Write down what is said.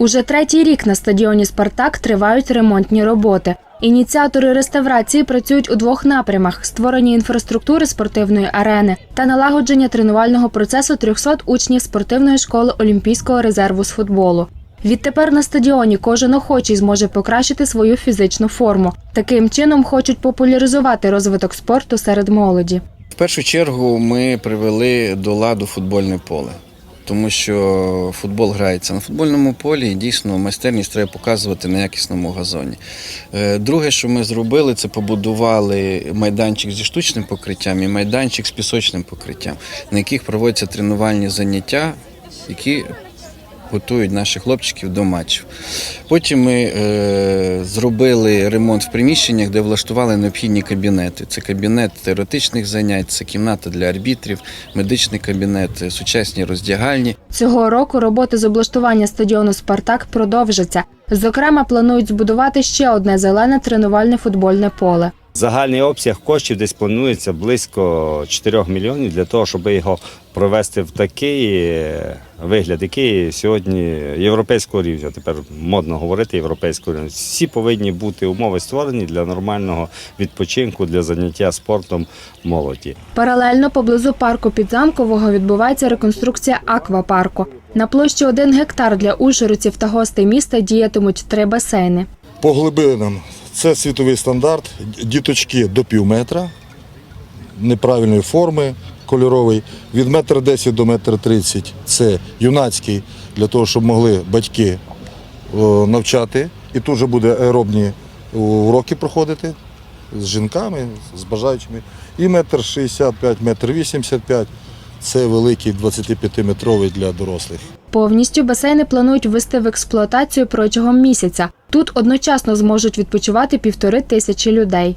Уже третій рік на стадіоні Спартак тривають ремонтні роботи. Ініціатори реставрації працюють у двох напрямах: створення інфраструктури спортивної арени та налагодження тренувального процесу 300 учнів спортивної школи Олімпійського резерву з футболу. Відтепер на стадіоні кожен охочий зможе покращити свою фізичну форму. Таким чином хочуть популяризувати розвиток спорту серед молоді. В першу чергу ми привели до ладу футбольне поле, тому що футбол грається на футбольному полі і дійсно майстерність треба показувати на якісному газоні. Е, Друге, що ми зробили, це побудували майданчик зі штучним покриттям і майданчик з пісочним покриттям, на яких проводяться тренувальні заняття, які готують наших хлопчиків до матчів. Потім ми е, зробили ремонт в приміщеннях, де влаштували необхідні кабінети. Це кабінет теоретичних занять, це кімната для арбітрів, медичний кабінет, е, сучасні роздягальні. Цього року роботи з облаштування стадіону Спартак продовжаться. Зокрема, планують збудувати ще одне зелене тренувальне футбольне поле. Загальний обсяг коштів десь планується близько 4 мільйонів для того, щоб його провести в такий е, вигляд, який сьогодні європейського рівня. Тепер модно говорити європейського рівня. Всі повинні бути умови створені для нормального відпочинку, для заняття спортом молоді. Паралельно поблизу парку Підзамкового відбувається реконструкція аквапарку. На площі 1 гектар для ужгородців та гостей міста діятимуть три басейни. По глибинам це світовий стандарт. Діточки до пів метра, неправильної форми, кольоровий. Від метр 10 до метр 30 це юнацький, для того, щоб могли батьки навчати. І тут же буде аеробні уроки проходити з жінками, з бажаючими. І метр 65, метр 85 це великий 25-метровий для дорослих. Повністю басейни планують ввести в експлуатацію протягом місяця. Тут одночасно зможуть відпочивати півтори тисячі людей.